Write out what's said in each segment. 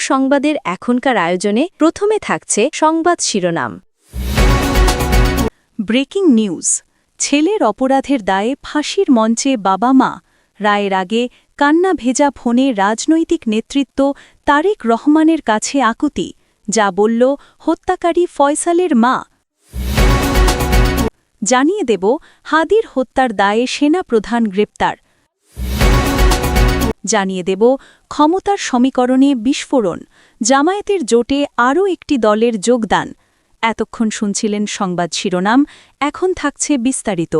সংবাদের এখনকার আয়োজনে প্রথমে থাকছে সংবাদ শিরোনাম। Breaking news. ছেলের অপরাধের দায়ে ফাঁসির মঞ্চে বাবা মা। রায়ের আগে কান্না ভেজা ফোনে রাজনৈতিক নেতৃত্ব তারেক রহমানের কাছে আকুতি, যা বলল, হত্যাকারী ফয়সালের মা। জানিয়ে দেব, হাদির হত্যার দায়ে সেনা প্রধান গ্রেপ্তার। জানিয়ে দেব, ক্ষমতার সমীকরণে বিস্ফোরণ, জামায়াতের জোটে আরও একটি দলের যোগদান। এতক্ষণ শুনছিলেন সংবাদ শিরোনাম, এখন থাকছে বিস্তারিত।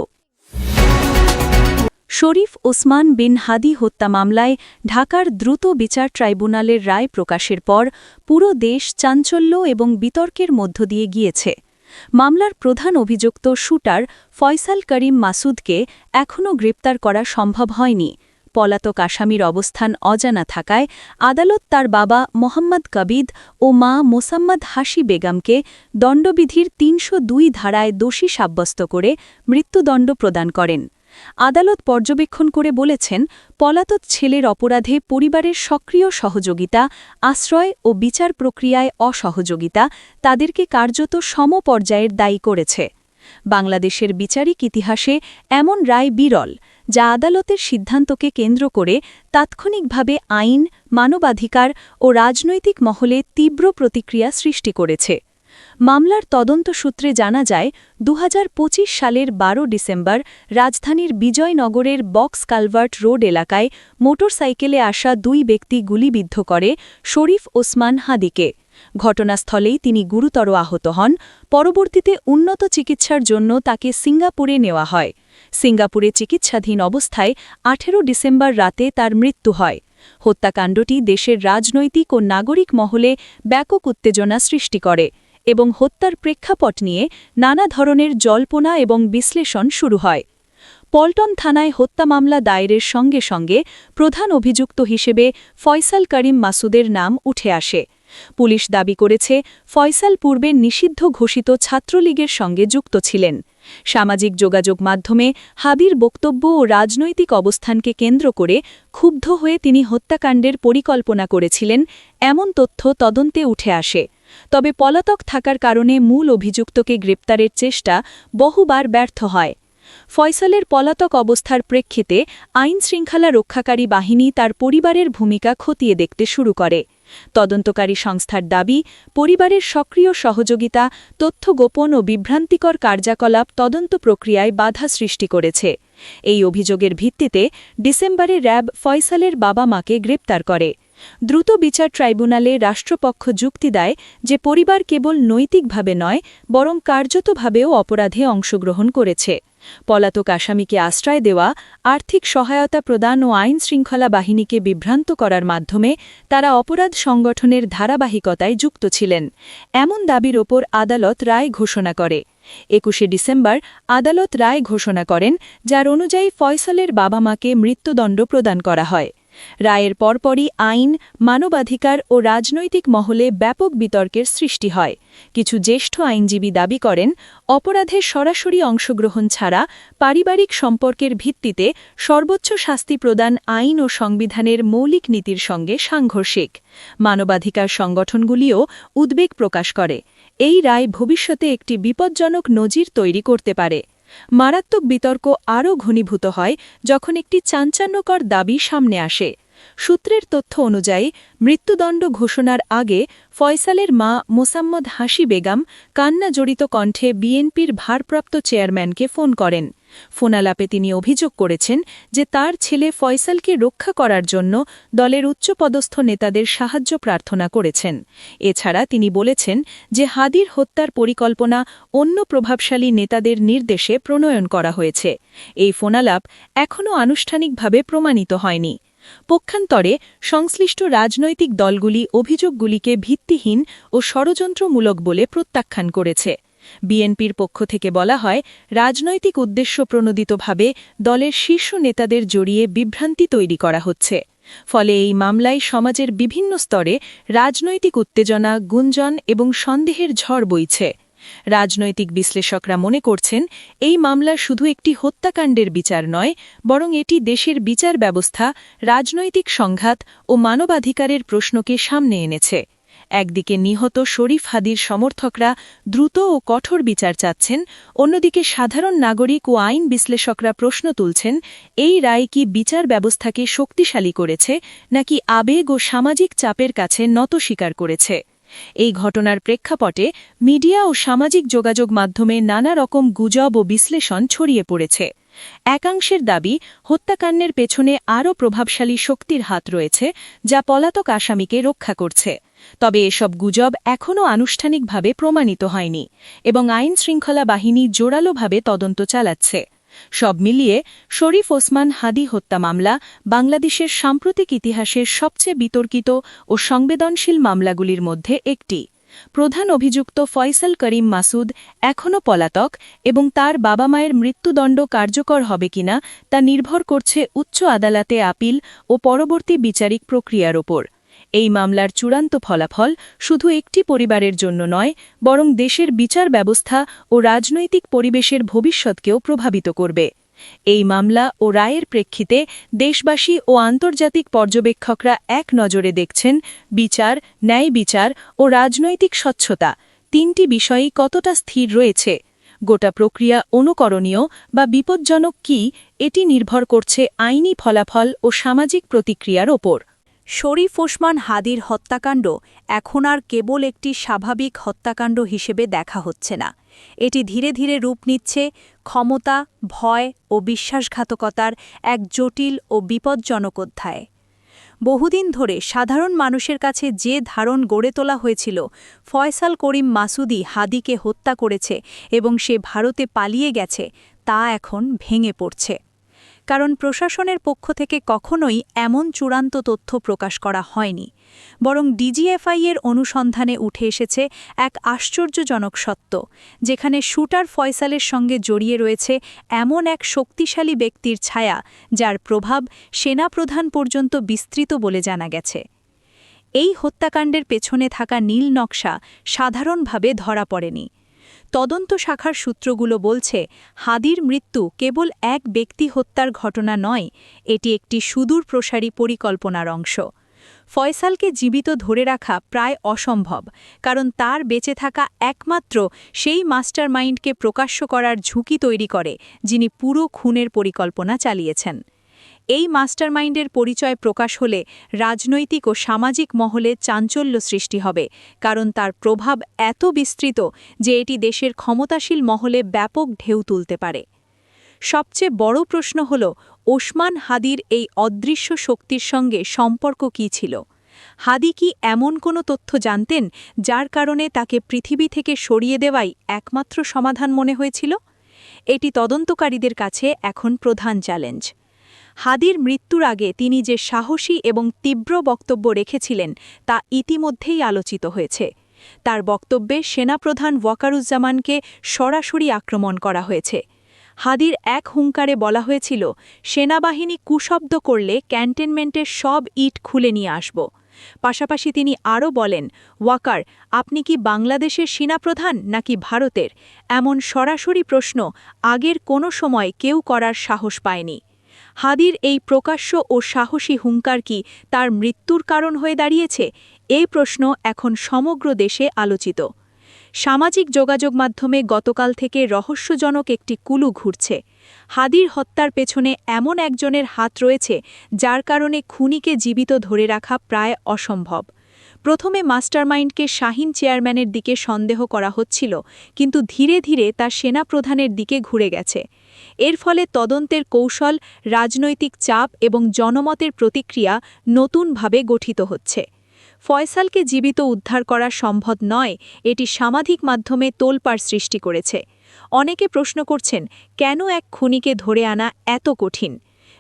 শরীফ ওসমান বিন হাদি হত্যা মামলায় ঢাকার দ্রুত বিচার ট্রাইব্যুনালের রায় প্রকাশের পর পুরো দেশ চাঞ্চল্য এবং বিতর্কের মধ্য দিয়ে গিয়েছে। মামলার প্রধান অভিযুক্ত শুটার ফয়সাল করিম মাসুদকে এখনও গ্রেপ্তার করা সম্ভব হয়নি। পলাতক আসামির অবস্থান অজানা থাকায় আদালত তার বাবা মোহাম্মদ কবিদ ও মা মোসাম্মদ হাসি বেগমকে দণ্ডবিধির তিনশো দুই ধারায় দোষী সাব্যস্ত করে মৃত্যুদণ্ড প্রদান করেন। আদালত পর্যবেক্ষণ করে বলেছেন, পলাতক ছেলের অপরাধে পরিবারের সক্রিয় সহযোগিতা, আশ্রয় ও বিচার প্রক্রিয়ায় অসহযোগিতা তাদেরকে কার্যত সমপর্যায়ের দায়ী করেছে। বাংলাদেশের বিচারিক ইতিহাসে এমন রায় বিরল যা আদালতের সিদ্ধান্তকে কেন্দ্র করে তাৎক্ষণিকভাবে আইন, মানবাধিকার ও রাজনৈতিক মহলে তীব্র প্রতিক্রিয়া সৃষ্টি করেছে। মামলার তদন্ত সূত্রে জানা যায়, দুহাজার পঁচিশ সালের ১২ ডিসেম্বর রাজধানীর বিজয়নগরের বক্স কালভার্ট রোড এলাকায় মোটরসাইকেলে আসা দুই ব্যক্তি গুলিবিদ্ধ করে শরীফ ওসমান হাদিকে ঘটনাস্থলেই তিনি গুরুতর আহত হন। পরবর্তীতে উন্নত চিকিৎসার জন্য তাকে সিঙ্গাপুরে নেওয়া হয়। সিঙ্গাপুরে চিকিৎসাধীন অবস্থায় ১৮ ডিসেম্বর রাতে তার মৃত্যু হয়। হত্যাকাণ্ডটি দেশের রাজনৈতিক ও নাগরিক মহলে ব্যাপক উত্তেজনা সৃষ্টি করে এবং হত্যার প্রেক্ষাপট নিয়ে নানা ধরনের জল্পনা এবং বিশ্লেষণ শুরু হয়। পল্টন থানায় হত্যা মামলা দায়েরের সঙ্গে সঙ্গে প্রধান অভিযুক্ত হিসেবে ফয়সাল করিম মাসুদের নাম উঠে আসে। পুলিশ দাবি করেছে, ফয়সাল পূর্বে নিষিদ্ধ ঘোষিত ছাত্রলীগের সঙ্গে যুক্ত ছিলেন। সামাজিক যোগাযোগ মাধ্যমে হাবির বক্তব্য ও রাজনৈতিক অবস্থানকে কেন্দ্র করে ক্ষুব্ধ হয়ে তিনি হত্যাকাণ্ডের পরিকল্পনা করেছিলেন, এমন তথ্য তদন্তে উঠে আসে। তবে পলাতক থাকার কারণে মূল অভিযুক্তকে গ্রেপ্তারের চেষ্টা বহুবার ব্যর্থ হয়। ফয়সালের পলাতক অবস্থার প্রেক্ষিতে আইন শৃঙ্খলা রক্ষাকারী বাহিনী তার পরিবারের ভূমিকা খতিয়ে দেখতে শুরু করে। তদন্তকারী সংস্থার দাবি, পরিবারের সক্রিয় সহযোগিতা, তথ্য গোপন ও বিভ্রান্তিকর কার্যকলাপ তদন্ত প্রক্রিয়ায় বাধা সৃষ্টি করেছে। এই অভিযোগের ভিত্তিতে ডিসেম্বরে র্যাব ফয়সালের বাবা মাকে গ্রেপ্তার করে। দ্রুত বিচার ট্রাইব্যুনালে রাষ্ট্রপক্ষ যুক্তি দেয় যে পরিবার কেবল নৈতিকভাবে নয়, বরং কার্যতভাবেও অপরাধে অংশগ্রহণ করেছে। পলাতক আসামিকে আশ্রয় দেওয়া, আর্থিক সহায়তা প্রদান ও আইন শৃঙ্খলা বাহিনীকে বিভ্রান্ত করার মাধ্যমে তারা অপরাধ সংগঠনের ধারাবাহিকতায় যুক্ত ছিলেন। এমন দাবির ওপর আদালত রায় ঘোষণা করে। একুশে ডিসেম্বর আদালত রায় ঘোষণা করেন, যার অনুযায়ী ফয়সলের বাবা মাকে মৃত্যুদণ্ড প্রদান করা হয়। রায়ের পরপরই আইন, মানবাধিকার ও রাজনৈতিক মহলে ব্যাপক বিতর্কের সৃষ্টি হয়। কিছু জ্যেষ্ঠ আইনজীবী দাবি করেন অপরাধের সরাসরি অংশগ্রহণ ছাড়া পারিবারিক সম্পর্কের ভিত্তিতে সর্বোচ্চ শাস্তি প্রদান আইন ও সংবিধানের মৌলিক নীতির সঙ্গে সাংঘর্ষিক। মানবাধিকার সংগঠনগুলিও উদ্বেগ প্রকাশ করে। এই রায় ভবিষ্যতে একটি বিপজ্জনক নজির তৈরি করতে পারে। মারাত্মক বিতর্ক আরও ঘনীভূত হয় যখন একটি চাঞ্চান্যকর দাবি সামনে আসে। সূত্রের তথ্য অনুযায়ী, মৃত্যুদণ্ড ঘোষণার আগে ফয়সালের মা মোসাম্মদ হাসি বেগম কান্না জড়িত কণ্ঠে বিএনপির ভারপ্রাপ্ত চেয়ারম্যানকে ফোন করেন। ফোনালাপে তিনি অভিযোগ করেছেন যে তার ছেলে ফয়সালকে রক্ষা করার জন্য দলের উচ্চপদস্থ নেতাদের সাহায্য প্রার্থনা করেছেন। এছাড়া তিনি বলেছেন যে হাদির হত্যার পরিকল্পনা অন্য প্রভাবশালী নেতাদের নির্দেশে প্রণয়ন করা হয়েছে। এই ফোনালাপ এখনও আনুষ্ঠানিকভাবে প্রমাণিত হয়নি। পক্ষান্তরে সংশ্লিষ্ট রাজনৈতিক দলগুলি অভিযোগগুলিকে ভিত্তিহীন ও ষড়যন্ত্রমূলক বলে প্রত্যাখ্যান করেছে। বিএনপির পক্ষ থেকে বলা হয়, রাজনৈতিক উদ্দেশ্য প্রণোদিতভাবে দলের শীর্ষ নেতাদের জড়িয়ে বিভ্রান্তি তৈরি করা হচ্ছে। ফলে এই মামলায় সমাজের বিভিন্ন স্তরে রাজনৈতিক উত্তেজনা, গুঞ্জন এবং সন্দেহের ঝড় বইছে। রাজনৈতিক বিশ্লেষকরা মনে করছেন, এই মামলা শুধু একটি হত্যাকাণ্ডের বিচার নয়, বরং এটি দেশের বিচার ব্যবস্থা, রাজনৈতিক সংঘাত ও মানবাধিকারের প্রশ্নকে সামনে এনেছে। একদিকে নিহত শরীফ হাদির সমর্থকরা দ্রুত ও কঠোর বিচার চাচ্ছেন, অন্যদিকে সাধারণ নাগরিক ও আইন বিশ্লেষকরা প্রশ্ন তুলছেন, এই রায় কি বিচার ব্যবস্থাকে শক্তিশালী করেছে, নাকি আবেগ ও সামাজিক চাপের কাছে নত স্বীকার করেছে? এই ঘটনার প্রেক্ষাপটে মিডিয়া ও সামাজিক যোগাযোগ মাধ্যমে নানা রকম গুজব ও বিশ্লেষণ ছড়িয়ে পড়েছে। একাংশের দাবি, হত্যাকাণ্ডের পেছনে আরও প্রভাবশালী শক্তির হাত রয়েছে, যা পলাতক আসামিকে রক্ষা করছে। তবে এসব গুজব এখনও আনুষ্ঠানিকভাবে প্রমাণিত হয়নি এবং আইন শৃঙ্খলা বাহিনী জোরালোভাবে তদন্ত চালাচ্ছে। সব মিলিয়ে শরীফ ওসমান হাদি হত্যা মামলা বাংলাদেশের সাম্প্রতিক ইতিহাসের সবচেয়ে বিতর্কিত ও সংবেদনশীল মামলাগুলির মধ্যে একটি। প্রধান অভিযুক্ত ফয়সাল করিম মাসুদ এখনও পলাতক এবং তার বাবা মায়ের মৃত্যুদণ্ড কার্যকর হবে কিনা তা নির্ভর করছে উচ্চ আদালতে আপিল ও পরবর্তী বিচারিক প্রক্রিয়ার ওপর। এই মামলার চূড়ান্ত ফলাফল শুধু একটি পরিবারের জন্য নয়, বরং দেশের বিচার ব্যবস্থা ও রাজনৈতিক পরিবেশের ভবিষ্যৎকেও প্রভাবিত করবে। এই মামলা ও রায়ের প্রেক্ষিতে দেশবাসী ও আন্তর্জাতিক পর্যবেক্ষকরা এক নজরে দেখছেন, বিচার, ন্যায় বিচার ও রাজনৈতিক স্বচ্ছতা তিনটি বিষয়ই কতটা স্থির রয়েছে। গোটা প্রক্রিয়া অনুকরণীয় বা বিপজ্জনক কি, এটি নির্ভর করছে আইনি ফলাফল ও সামাজিক প্রতিক্রিয়ার ওপর। শরীফ ওসমান হাদির হত্যাকাণ্ড এখন আর কেবল একটি স্বাভাবিক হত্যাকাণ্ড হিসেবে দেখা হচ্ছে না। এটি ধীরে ধীরে রূপ নিচ্ছে ক্ষমতা, ভয় ও বিশ্বাসঘাতকতার এক জটিল ও বিপজ্জনক অধ্যায়। বহুদিন ধরে সাধারণ মানুষের কাছে যে ধারণ গড়ে তোলা হয়েছিল, ফয়সাল করিম মাসুদি হাদিকে হত্যা করেছে এবং সে ভারতে পালিয়ে গেছে, তা এখন ভেঙে পড়ছে। কারণ প্রশাসনের পক্ষ থেকে কখনোই এমন চূড়ান্ত তথ্য প্রকাশ করা হয়নি। বরং ডিজিএফআই এর অনুসন্ধানে উঠে এসেছে এক আশ্চর্যজনক সত্য, যেখানে শুটার ফয়সালের সঙ্গে জড়িয়ে রয়েছে এমন এক শক্তিশালী ব্যক্তির ছায়া, যার প্রভাব সেনাপ্রধান পর্যন্ত বিস্তৃত বলে জানা গেছে। এই হত্যাকাণ্ডের পেছনে থাকা নীল নকশা সাধারণভাবে ধরা পড়েনি। তদন্ত শাখার সূত্রগুলো বলছে, হাদির মৃত্যু কেবল এক ব্যক্তি হত্যার ঘটনা নয়, এটি একটি সুদূর প্রসারী পরিকল্পনার অংশ। ফয়সালকে জীবিত ধরে রাখা প্রায় অসম্ভব, কারণ তার বেঁচে থাকা একমাত্র সেই মাস্টার মাইন্ডকে প্রকাশ্য করার ঝুঁকি তৈরি করে, যিনি পুরো খুনের পরিকল্পনা চালিয়েছেন। এই মাস্টারমাইন্ডের পরিচয় প্রকাশ হলে রাজনৈতিক ও সামাজিক মহলে চাঞ্চল্য সৃষ্টি হবে, কারণ তার প্রভাব এত বিস্তৃত যে এটি দেশের ক্ষমতাশীল মহলে ব্যাপক ঢেউ তুলতে পারে। সবচেয়ে বড় প্রশ্ন হল, ওসমান হাদির এই অদৃশ্য শক্তির সঙ্গে সম্পর্ক কী ছিল? হাদি কি এমন কোনো তথ্য জানতেন যার কারণে তাকে পৃথিবী থেকে সরিয়ে দেওয়াই একমাত্র সমাধান মনে হয়েছিল? এটি তদন্তকারীদের কাছে এখন প্রধান চ্যালেঞ্জ। হাদির মৃত্যুর আগে তিনি যে সাহসী এবং তীব্র বক্তব্য রেখেছিলেন, তা ইতিমধ্যেই আলোচিত হয়েছে। তার বক্তব্যে সেনাপ্রধান ওয়াকারুজ্জামানকে সরাসরি আক্রমণ করা হয়েছে। হাদির এক হুঙ্কারে বলা হয়েছিল, সেনাবাহিনী কুশব্দ করলে ক্যান্টেনমেন্টের সব ইট খুলে নিয়ে আসব। পাশাপাশি তিনি আরও বলেন, ওয়াকার, আপনি কি বাংলাদেশের সেনাপ্রধান নাকি ভারতের? এমন সরাসরি প্রশ্ন আগের কোনো সময় কেউ করার সাহস পায়নি। হাদির এই প্রকাশ্য ও সাহসী হুঙ্কার কি তার মৃত্যুর কারণ হয়ে দাঁড়িয়েছে? এই প্রশ্ন এখন সমগ্র দেশে আলোচিত। সামাজিক যোগাযোগ মাধ্যমে গতকাল থেকে রহস্যজনক একটি কুলু ঘুরছে। হাদির হত্যার পেছনে এমন একজনের হাত রয়েছে যার কারণে খুনিকে জীবিত ধরে রাখা প্রায় অসম্ভব। প্রথমে মাস্টারমাইন্ডকে শাহিন চেয়ারম্যানের দিকে সন্দেহ করা হচ্ছিল, কিন্তু ধীরে ধীরে তা সেনাপ্রধানের দিকে ঘুরে গেছে। এর ফলে তদন্তের কৌশল, রাজনৈতিক চাপ এবং জনমতের প্রতিক্রিয়া নতুনভাবে গঠিত হচ্ছে। ফয়সালকে জীবিত উদ্ধার করা সম্ভব নয়, এটি সামাজিক মাধ্যমে তোলপাড় সৃষ্টি করেছে। অনেকে প্রশ্ন করছেন, কেন এক খুনিকে ধরে আনা এত কঠিন?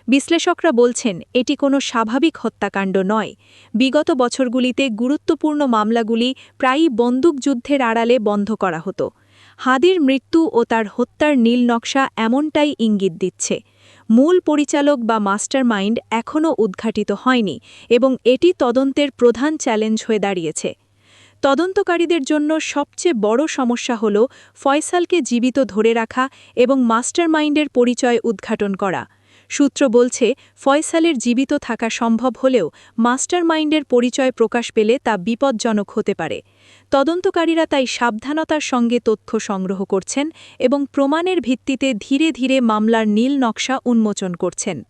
বিশ্লেষকরা বলছেন, এটি কোনো স্বাভাবিক হত্যাকাণ্ড নয়। বিগত বছরগুলিতে গুরুত্বপূর্ণ মামলাগুলি প্রায়ই বন্দুকযুদ্ধের আড়ালে বন্ধ করা হতো। হাদির মৃত্যু ও তার হত্যার নীল নকশা এমনটাই ইঙ্গিত দিচ্ছে। মূল পরিচালক বা মাস্টার মাইন্ড এখনও উদ্ঘাটিত হয়নি এবং এটি তদন্তের প্রধান চ্যালেঞ্জ হয়ে দাঁড়িয়েছে। তদন্তকারীদের জন্য সবচেয়ে বড় সমস্যা হল ফয়সালকে জীবিত ধরে রাখা এবং মাস্টার মাইন্ডের পরিচয় উদ্ঘাটন করা। সূত্র বলছে, ফয়সালের জীবিত থাকা সম্ভব হলেও মাস্টারমাইন্ডের পরিচয় প্রকাশ পেলে তা বিপজ্জনক হতে পারে। তদন্তকারীরা তাই সাবধানতার সঙ্গে তথ্য সংগ্রহ করছেন এবং প্রমাণের ভিত্তিতে ধীরে ধীরে মামলার নীল নকশা উন্মোচন করছেন।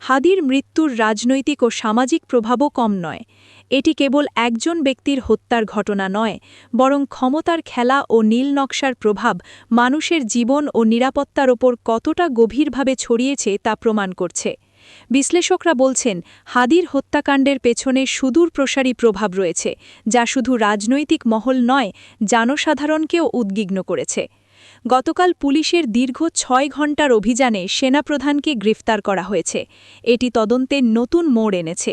হাদির মৃত্যুর রাজনৈতিক ও সামাজিক প্রভাবও কম নয়। এটি কেবল একজন ব্যক্তির হত্যার ঘটনা নয়, বরং ক্ষমতার খেলা ও নীল নকশার প্রভাব মানুষের জীবন ও নিরাপত্তার ওপর কতটা গভীরভাবে ছড়িয়েছে তা প্রমাণ করছে। বিশ্লেষকরা বলছেন, হাদির হত্যাকাণ্ডের পেছনে সুদূর প্রসারী প্রভাব রয়েছে, যা শুধু রাজনৈতিক মহল নয়, জনসাধারণকেও উদ্বিগ্ন করেছে। গতকাল পুলিশের দীর্ঘ ছয় ঘণ্টার অভিযানে সেনাপ্রধানকে গ্রেফতার করা হয়েছে। এটি তদন্তের নতুন মোড় এনেছে।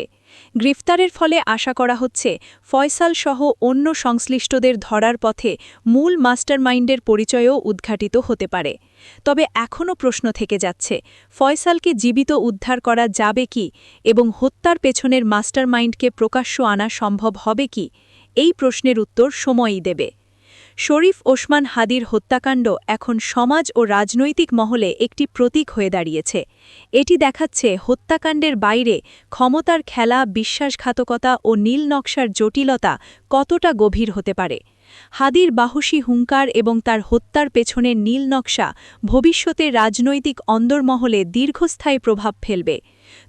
গ্রেফতারের ফলে আশা করা হচ্ছে ফয়সাল সহ অন্য সংশ্লিষ্টদের ধরার পথে মূল মাস্টারমাইন্ডের পরিচয়ও উদ্ঘাটিত হতে পারে। তবে এখনও প্রশ্ন থেকে যাচ্ছে, ফয়সালকে জীবিত উদ্ধার করা যাবে কি এবং হত্যার পেছনের মাস্টারমাইন্ডকে প্রকাশ্য আনা সম্ভব হবে কি? এই প্রশ্নের উত্তর সময়ই দেবে। শরীফ ওসমান হাদির হত্যাকাণ্ড এখন সমাজ ও রাজনৈতিক মহলে একটি প্রতীক হয়ে দাঁড়িয়েছে। এটি দেখাচ্ছে হত্যাকাণ্ডের বাইরে ক্ষমতার খেলা, বিশ্বাসঘাতকতা ও নীল নকশার জটিলতা কতটা গভীর হতে পারে। হাদির বাহুসী হুঙ্কার এবং তার হত্যার পেছনের নীল নকশা ভবিষ্যতে রাজনৈতিক অন্দরমহলে দীর্ঘস্থায়ী প্রভাব ফেলবে।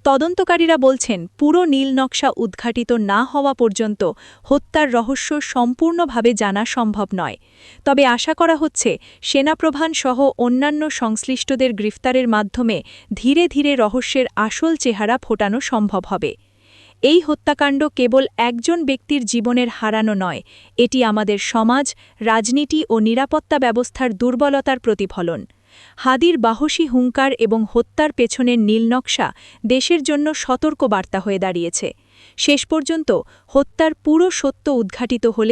তদন্তকারীরা বলছেন, পুরো নীল নকশা উদ্ঘাটিত না হওয়া পর্যন্ত হত্যার রহস্য সম্পূর্ণভাবে জানা সম্ভব নয়। তবে আশা করা হচ্ছে, সেনাপ্রধান সহ অন্যান্য সংশ্লিষ্টদের গ্রেফতারের মাধ্যমে ধীরে ধীরে রহস্যের আসল চেহারা ফোটানো সম্ভব হবে। এই হত্যাকাণ্ড কেবল একজন ব্যক্তির জীবনের হারানো নয়, এটি আমাদের সমাজ, রাজনীতি ও নিরাপত্তা ব্যবস্থার দুর্বলতার প্রতিফলন। হাদির বাহসী হুঙ্কার এবং হত্যার পেছনের নীলনকশা দেশের জন্য সতর্ক বার্তা হয়ে দাঁড়িয়েছে। শেষ পর্যন্ত হত্যার পুরো সত্য উদ্ঘাটিত হলে